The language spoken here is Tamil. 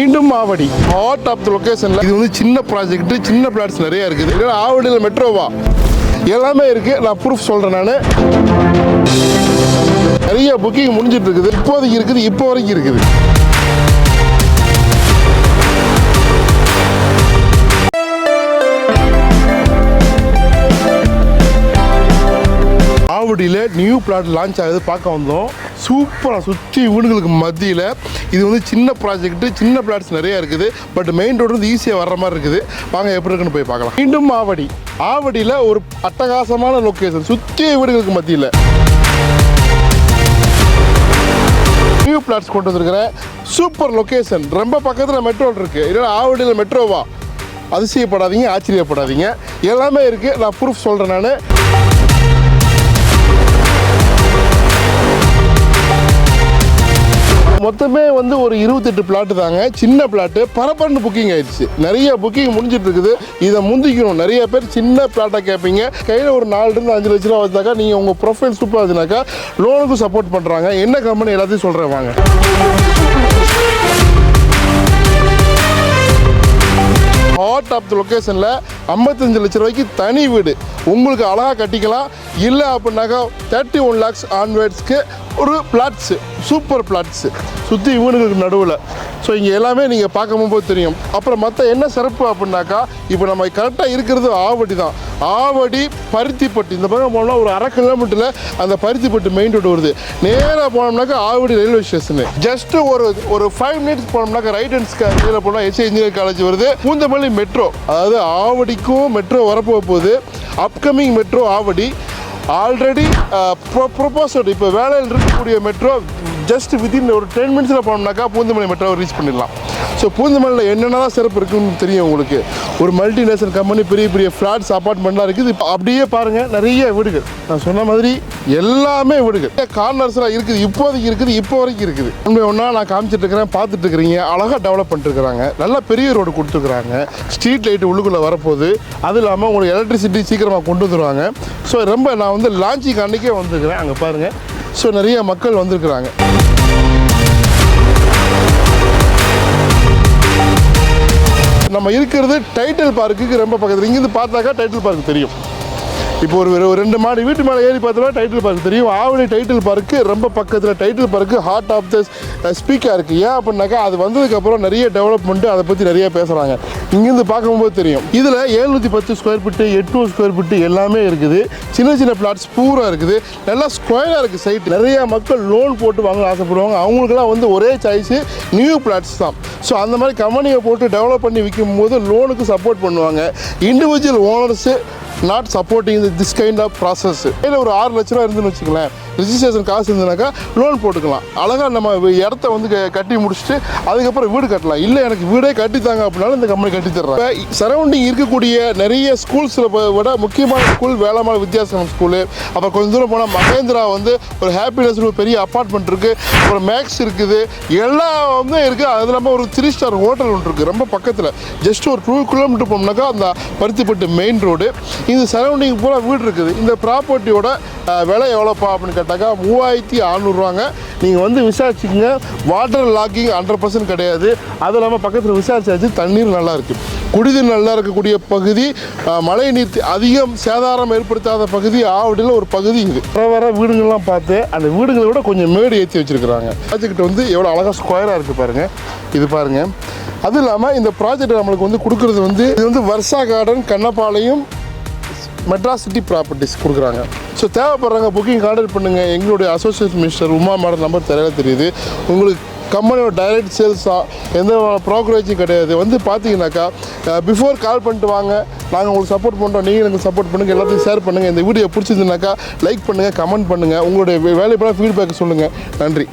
மீண்டும் ஆவடி. ஹார்ட் ஆஃப் த லொகேஷன்ல இது வந்து சின்ன ப்ராஜெக்ட் சின்ன பிளாட்ஸ் நிறைய இருக்குது. இல்லைன்னா ஆவடியில் மெட்ரோவா எல்லாமே இருக்கு. நான் ப்ரூஃப் சொல்றேன் நான். நிறைய புக்கிங் முடிஞ்சிட்டு இருக்குது. இப்போதைக்கு இருக்குது இப்போ வரைக்கும் இருக்குது. ஆவடியில் நியூ பிளாட் லான்ச் ஆகுது. பார்க்க வந்தோம். சூப்பராக சுற்றி வீடுகளுக்கு மத்தியில். இது வந்து சின்ன ப்ராஜெக்ட்டு சின்ன பிளாட்ஸ் நிறைய இருக்குது. பட் மெயின் ரோடு வந்து ஈஸியாக வர்ற மாதிரி இருக்குது. வாங்க எப்படி இருக்குன்னு போய் பார்க்கலாம். மீண்டும் ஆவடி. ஆவடியில் ஒரு அட்டகாசமான லொக்கேஷன் சுற்றி வீடுகளுக்கு மத்தியில். நியூ பிளாட்ஸ் கொண்டு வந்திருக்கிறேன் சூப்பர் லொக்கேஷன் ரொம்ப பக்கத்தில் மெட்ரோ இருக்குது இல்லைன்னா ஆவடியில் மெட்ரோவா அதிசயப்படாதீங்க ஆச்சரியப்படாதீங்க. எல்லாமே இருக்குது நான் ப்ரூஃப் சொல்கிறேன் நான். மொத்தமே வந்து ஒரு இருபத்தெட்டு பிளாட்டு தாங்க. சின்ன பிளாட்டு பரபரன்னு புக்கிங் ஆயிடுச்சு. நிறைய புக்கிங் முடிஞ்சிட்டு இருக்குது. இதை முந்திக்கணும். நிறைய பேர் சின்ன பிளாட்டாக கேட்பீங்க. கையில் ஒரு நாலுலேருந்து அஞ்சு லட்ச ரூபா வச்சாக்கா நீங்கள் உங்கள் ப்ரொஃபைல் சூப்பராக இருந்துனாக்கா லோனுக்கும் சப்போர்ட் பண்ணுறாங்க என்ன கம்பெனி எல்லாத்தையும் சொல்கிறேன் வாங்க. ஹாட் ஆஃப் த லொக்கேஷனில் ஐம்பத்தஞ்சு லட்ச ரூபாய்க்கு தனி வீடு. உங்களுக்கு அழகாக கட்டிக்கலாம். இல்லை அப்படின்னாக்கா தேர்ட்டி ஒன் லேக்ஸ் ஆன்வேர்ட்ஸ்க்கு ஒரு பிளாட்ஸு சூப்பர் பிளாட்ஸு சுற்றி இவனுக்கு நடுவில். ஸோ இங்கே எல்லாமே நீங்கள் பார்க்கும்போது தெரியும். அப்புறம் மற்ற என்ன சிறப்பு அப்படின்னாக்கா இப்போ நம்ம கரெக்டாக இருக்கிறது ஆவடி தான். ஆவடி பருத்திப்பட்டு. இந்த பக்கம் போனோம்னா ஒரு அரை கிலோமீட்டரில் அந்த பருத்திப்பட்டு மெயின் ரோடு வருது. நேராக போனோம்னாக்கா ஆவடி ரயில்வே ஸ்டேஷனு ஜஸ்ட்டு ஒரு ஒரு ஃபைவ் மினிட்ஸ் போனோம்னாக்கா ரைட் ஹேண்ட்ஸ்க்கு நேரில் போனால் எஸ்ஏ இன்ஜினியர் காலேஜ் வருது. பூந்தமல்லி மெட்ரோ மெட்ரோ அதாவது ஆவடிக்கும் மெட்ரோ வரப்போக போகுது upcoming metro Avadi already proposed இப்போ வேலையில் இருக்கக்கூடிய மெட்ரோ ஜஸ்ட் வித்தின் ஒரு டென் மினிட்ஸில் போனோம்னாக்கா பூந்தமல்லி மெட்ரோவை ரீச் பண்ணிடலாம். ஸோ பூந்தமல்லியில் என்னென்னலாம் சிறப்பு இருக்குன்னு தெரியும் உங்களுக்கு. ஒரு மல்டிநேஷனல் கம்பெனி பெரிய பெரிய ஃப்ளாட்ஸ் அப்பார்ட்மெண்ட்லாம் இருக்குது. இப்போ அப்படியே பாருங்கள் நிறைய வீடுகள். நான் சொன்ன மாதிரி எல்லாமே வீடுகள். கார்னர்ஸ்லாம் இருக்குது இப்போதைக்கு இருக்குது இப்போ வரைக்கும் இருக்குது. உண்மை ஒன்றா நான் காமிச்சிட்டு இருக்கிறேன் பார்த்துட்டு இருக்கிறீங்க. அழகாக டெவலப் பண்ணிட்டு இருக்கிறாங்க. நல்லா பெரிய ரோடு கொடுத்துருக்குறாங்க. ஸ்ட்ரீட் லைட்டு உள்ளுக்குள்ளே வரப்போகுது. அது இல்லாமல் உங்களுக்கு எலக்ட்ரிசிட்டி சீக்கிரமாக கொண்டு வந்துருவாங்க. ஸோ ரொம்ப நான் வந்து லான்ச்சிக்கு அன்றைக்கே வந்துருக்குறேன். அங்கே பாருங்கள் ஸோ நிறைய மக்கள் வந்திருக்கிறாங்க. நம்ம இருக்கிறது டைட்டில் பார்க்குக்கு ரொம்ப பக்கத்தில். இங்கேருந்து பார்த்தாக்கா டைட்டில் பார்க் தெரியும். இப்போ ஒரு ரெண்டு மாடி வீட்டு மேலே ஏறி பார்த்தோம்னா டைட்டில் பார்க் தெரியும். ஆவணி டைட்டில் பார்க்கு ரொம்ப பக்கத்தில் Tidel Park heart of the ஸ்பீக்காக இருக்குது ஏன் அப்படின்னாக்கா அது வந்ததுக்கப்புறம் நிறைய டெவலப்மெண்ட்டு அதை பற்றி நிறைய பேசுகிறாங்க இங்கேருந்து பார்க்கும்போது தெரியும். இதில் எழுநூற்றி பத்து ஸ்கொயர் ஃபீட்டு எட்நூறு ஸ்கொயர் ஃபீட்டு எல்லாமே இருக்குது. சின்ன சின்ன பிளாட்ஸ் பூரா இருக்குது. நல்லா ஸ்கொயராக இருக்குது சைட் நிறைய மக்கள் லோன் போட்டு வாங்க ஆசைப்படுவாங்க. அவங்களுக்குலாம் வந்து ஒரே சாய்ஸு நியூ பிளாட்ஸ் தான். ஸோ அந்த மாதிரி கம்பெனியை போட்டு டெவலப் பண்ணி விற்கும் போது லோனுக்கு சப்போர்ட் பண்ணுவாங்க. Individual owners not supporting this kind of process இல்லை ஒரு ஆறு லட்ச ரூபா இருந்துன்னு வச்சுக்கலேன் ரிஜிஸ்ட்ரேஷன் காசு இருந்ததுனாக்கா லோன் போட்டுக்கலாம். அழகாக நம்ம இடத்த வந்து க- கட்டி முடிச்சுட்டு அதுக்கப்புறம் வீடு கட்டலாம். இல்லை எனக்கு வீடே கட்டித்தாங்க அப்படின்னாலும் இந்த கம்பெனி கட்டி தர்றாங்க சரௌண்டிங் இருக்கக்கூடிய நிறைய ஸ்கூல்ஸில் விட முக்கியமான ஸ்கூல் வேளாண்மை வித்யாசனம் ஸ்கூலு அப்புறம் கொஞ்சம் தூரம் போனால் மகேந்திரா வந்து ஒரு ஹாப்பினஸ் ஒரு பெரிய அப்பார்ட்மெண்ட் இருக்குது அப்புறம் மேக்ஸ் இருக்குது. எல்லாமே இருக்குது அது இல்லாமல் ஒரு த்ரீ ஸ்டார் ஹோட்டல் ஒன்று இருக்குது ரொம்ப பக்கத்தில். ஜஸ்ட் ஒரு டூ கிலோமீட்டர் போனோம்னாக்கா அந்த பருத்திப்பட்டு மெயின் ரோடு இந்த சரௌண்டிங் பூரா வீடு இருக்குது. இந்த ப்ராப்பர்ட்டியோட விலை எவ்வளோப்பா அப்படின்னு பார்த்தாக்கா மூவாயிரத்தி அறநூறுவாங்க. நீங்கள் வந்து விசாரிச்சிக்கங்க. வாட்டர் லாக்கிங் ஹண்ட்ரட் பர்சன்ட் கிடையாது. அது இல்லாமல் பக்கத்தில் விசாரிச்சாச்சு தண்ணீர் நல்லா இருக்குது குடிநீர் நல்லா இருக்கக்கூடிய பகுதி மழை நீர் அதிகம் சேதாரம் ஏற்படுத்தாத பகுதி ஆவடியில் ஒரு பகுதி இது. வர வர வீடுங்கள்லாம் பார்த்து அந்த வீடுகளை விட கொஞ்சம் மேடு ஏற்றி வச்சுருக்குறாங்க. ப்ராஜெக்ட் வந்து எவ்வளோ அழகாக ஸ்கொயராக இருக்குது பாருங்கள் இது பாருங்கள் அதுவும் இல்லாமல் இந்த ப்ராஜெக்ட் நம்மளுக்கு வந்து கொடுக்குறது வந்து இது வந்து Varsha garden Kannapalayam Madras city properties கொடுக்குறாங்க. ஸோ தேவைப்படுறாங்க புக்கிங் ஆர்டர் பண்ணுங்கள் எங்களுடைய associate minister Uma madam number தெரியல தெரியுது. உங்களுக்கு கம்பெனியோட டைரக்ட் சேல்ஸாக எந்த ப்ரோக்கரேஜும் கிடையாது. வந்து பார்த்தீங்கன்னாக்கா பிஃபோர் கால் பண்ணிட்டு வாங்க. நாங்கள் உங்களுக்கு சப்போர்ட் பண்ணுறோம் நீங்கள் எனக்கு சப்போர்ட் பண்ணுங்கள் எல்லாத்தையும் ஷேர் பண்ணுங்கள் இந்த வீடியோ பிடிச்சிருந்துனாக்கா லைக் பண்ணுங்கள் கமெண்ட் பண்ணுங்கள் உங்களுடைய வேலைப்பட ஃபீட்பேக் சொல்லுங்கள் நன்றி.